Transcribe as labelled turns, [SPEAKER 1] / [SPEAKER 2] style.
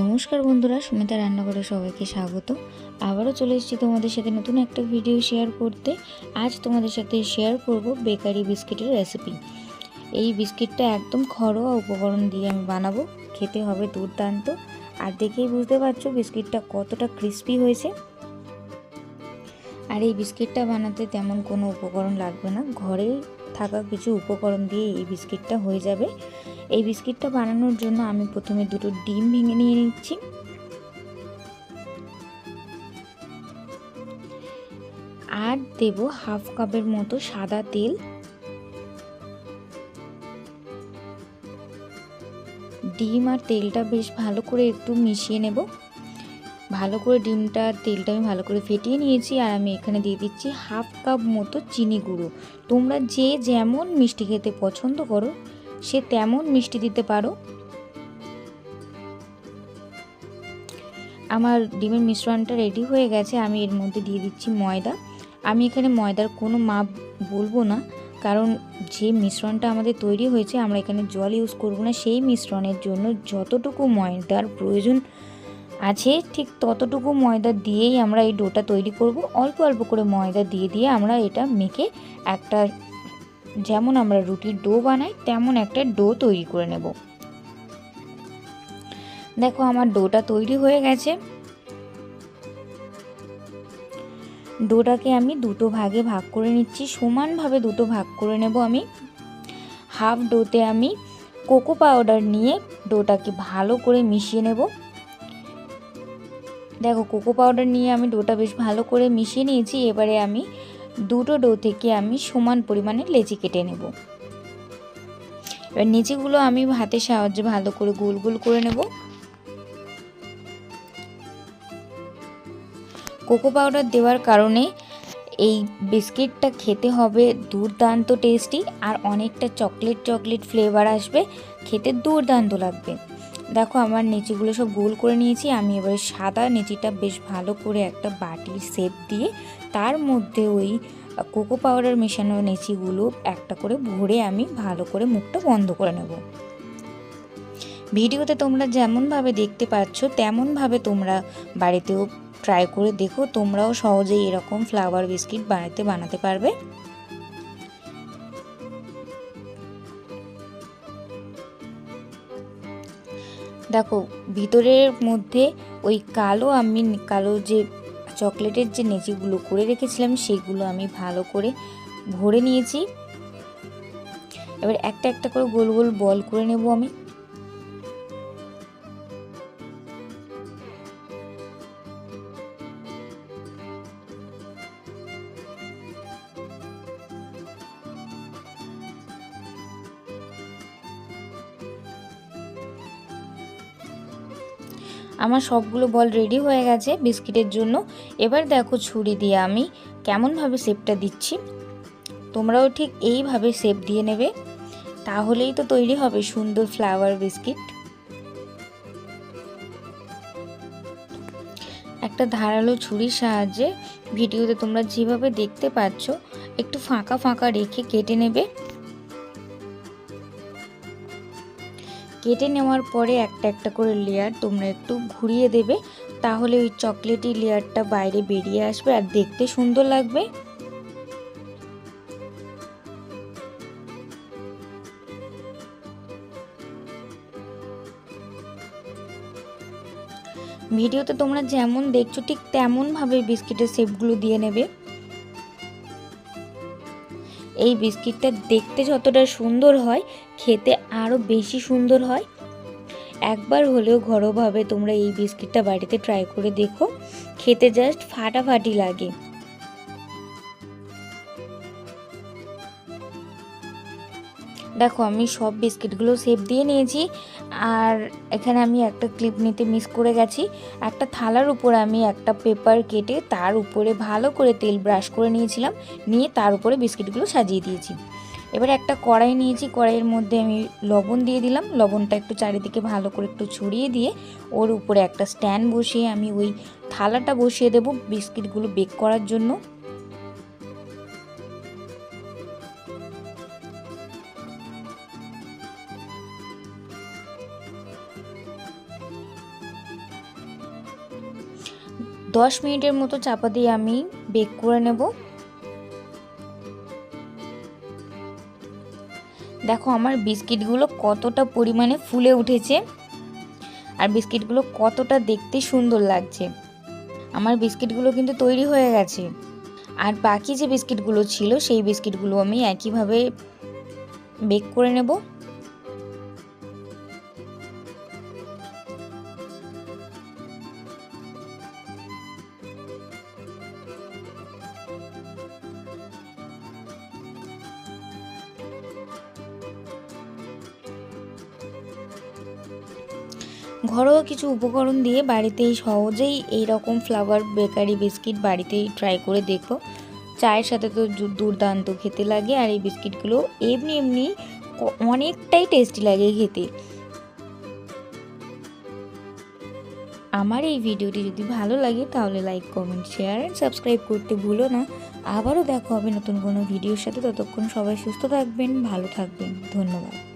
[SPEAKER 1] নমস্কার বন্ধুরা, সুমিতা রান্নাঘরে সবাইকে স্বাগত। আবারও চলে এসেছি তোমাদের সাথে নতুন একটা ভিডিও শেয়ার করতে। আজ তোমাদের সাথে শেয়ার করব বেকারি বিস্কিটের রেসিপি এই বিস্কিটটা একদম ঘরোয়া উপকরণ দিয়ে আমি বানাবো। খেতে হবে দুর্দান্ত। আর দেখেই বুঝতে পারছ, বিস্কিটটা কতটা ক্রিস্পি হয়েছে। আর এই বিস্কিটটা বানাতে তেমন কোনো উপকরণ লাগবে না। ঘরে থাকা কিছু উপকরণ দিয়ে এই বিস্কিটটা হয়ে যাবে। এই বিস্কিটটা বানানোর জন্য আমি প্রথমে দুটো ডিম ভেঙে নিয়ে নিচ্ছি। আর দেব হাফ কাপের মতো সাদা তেল। ডিম আর তেলটা বেশ ভালো করে একটু মিশিয়ে নেব। ভালো করে ডিমটা তেলটা আমি ভালো করে ফেটিয়ে নিয়েছি আর আমি এখানে দিয়ে দিচ্ছি হাফ কাপ মতো চিনি গুঁড়ো। তোমরা যে যেমন মিষ্টি খেতে পছন্দ করো, সে তেমন মিষ্টি দিতে পারো। আমার ডিমের মিশ্রণটা রেডি হয়ে গেছে, আমি এর মধ্যে দিয়ে দিচ্ছি ময়দা। আমি এখানে ময়দার কোনো মাপ বলব না, কারণ যে মিশ্রণটা আমাদের তৈরি হয়েছে, আমরা এখানে জল ইউজ করব না। সেই মিশ্রণের জন্য যতটুকু ময়দার প্রয়োজন আছে, ঠিক ততটুকু ময়দা দিয়েই আমরা এই ডোটা তৈরি করব। অল্প অল্প করে ময়দা দিয়ে দিয়ে আমরা এটা মেখে একটা, যেমন আমরা রুটির ডো বানাই, তেমন একটা ডো তৈরি করে নেব। দেখো আমার ডোটা তৈরি হয়ে গেছে। ডোটাকে আমি দুটো ভাগে ভাগ করে নিচ্ছি। সমানভাবে দুটো ভাগ করে নেব আমি। হাফ ডোতে আমি কোকো পাউডার নিয়ে ডোটাকে ভালো করে মিশিয়ে নেব। দেখো কোকো পাউডার নিয়ে আমি ডোটা বেশ ভালো করে মিশিয়ে নিয়েছি। এবারে আমি দুটো ডো থেকে আমি সমান পরিমাণে লেচি কেটে নেব। এবার নিচেগুলো আমি হাতের সাহায্যে ভালো করে গোল গোল করে নেব। কোকো পাউডার দেওয়ার কারণে এই বিস্কিটটা খেতে হবে দুর্দান্ত টেস্টি আর অনেকটা চকলেট চকলেট ফ্লেভার আসবে, খেতে দুর্দান্ত লাগবে। দেখো আমার নেচিগুলো সব গোল করে নিয়েছি, আমি এবার সাদা নেচিটা বেশ ভালো করে একটা বাটির সেপ দিয়ে তার মধ্যে ওই কোকো পাউডার মেশানো নেচিগুলো একটা করে ভরে আমি ভালো করে মুখটা বন্ধ করে নেব। ভিডিওতে তোমরা যেমনভাবে দেখতে পাচ্ছ, তেমনভাবে তোমরা বাড়িতেও ট্রাই করে দেখো, তোমরাও সহজেই এরকম ফ্লাওয়ার বিস্কিট বাড়িতে বানাতে পারবে। দেখো, ভিতরের মধ্যে ওই কালো আমি কালো যে চকলেটের যে নেচিগুলো করে রেখেছিলাম, সেগুলো আমি ভালো করে ভরে নিয়েছি। এবার একটা একটা করে গোল গোল বল করে নেব আমি। আমার সবগুলো বল রেডি হয়ে গেছে বিস্কিটের জন্য। এবার দেখো ছুরি দিয়ে আমি কেমনভাবে শেপটা দিচ্ছি। তোমরাও ঠিক এইভাবে শেপ দিয়ে নেবে। তাহলেই তো তৈরি হবে সুন্দর ফ্লাওয়ার বিস্কিট একটা ধারালো ছুরির সাহায্যে ভিডিওতে তোমরা যেভাবে দেখতে পাচ্ছ, একটু ফাঁকা ফাঁকা রেখে কেটে নেবে। কেটে নেওয়ার পরে একটা একটা করে লেয়ার তোমরা একটু ঘুরিয়ে দেবে, তাহলে ওই চকলেটি লেয়ারটা বাইরে বেরিয়ে আসবে আর দেখতে সুন্দর লাগবে। ভিডিওতে তোমরা যেমন দেখছ ঠিক তেমনভাবে বিস্কিটের শেপগুলো দিয়ে নেবে। এই বিস্কিটটা দেখতে যতটা সুন্দর হয়, খেতে আরও বেশি সুন্দর হয়। একবার হলেও ঘরোভাবে তোমরা এই বিস্কিটটা বাড়িতে ট্রাই করে দেখো। খেতে জাস্ট ফাটাফাটি লাগে। দেখো, আমি সব বিস্কিটগুলো সেপ দিয়ে নিয়েছি। আর এখানে আমি একটা ক্লিপ নিতে মিস করে গেছি। একটা থালার উপর আমি একটা পেপার কেটে তার উপরে ভালো করে তেল ব্রাশ করে নিয়েছিলাম। নিয়ে তার উপরে বিস্কিটগুলো সাজিয়ে দিয়েছি। এবার একটা কড়াই নিয়েছি। কড়াইয়ের মধ্যে আমি লবণ দিয়ে দিলাম। লবণটা একটু চারিদিকে ভালো করে একটু ছড়িয়ে দিয়ে ওর উপরে একটা স্ট্যান্ড বসিয়ে আমি ওই থালাটা বসিয়ে দেবো বিস্কিটগুলো বেক করার জন্য। দশ মিনিটের মতো চাপা দিয়ে আমি বেক করে নেব। দেখো আমার বিস্কিটগুলো কতটা পরিমাণে ফুলে উঠেছে আর বিস্কিটগুলো কতটা দেখতে সুন্দর লাগছে। আমার বিস্কিটগুলো কিন্তু তৈরি হয়ে গেছে। আর বাকি যে বিস্কিটগুলো ছিল, সেই বিস্কিটগুলো আমি একইভাবে বেক করে নেব। ঘরোয়া কিছু উপকরণ দিয়ে বাড়িতেই সহজেই এই রকম ফ্লাওয়ার বেকারি বিস্কিট বাড়িতেই ট্রাই করে দেখো। চায়ের সাথে তো দুর্দান্ত খেতে লাগে আর এই বিস্কিটগুলো এমনি এমনি অনেকটাই টেস্টি লাগে খেতে। আমার এই ভিডিওটি যদি ভালো লাগে তাহলে like comment share and subscribe করতে ভুলো না। আবারও দেখা হবে নতুন কোনো ভিডিওর সাথে। ততক্ষণ সবাই সুস্থ থাকবেন, ভালো থাকবেন। ধন্যবাদ।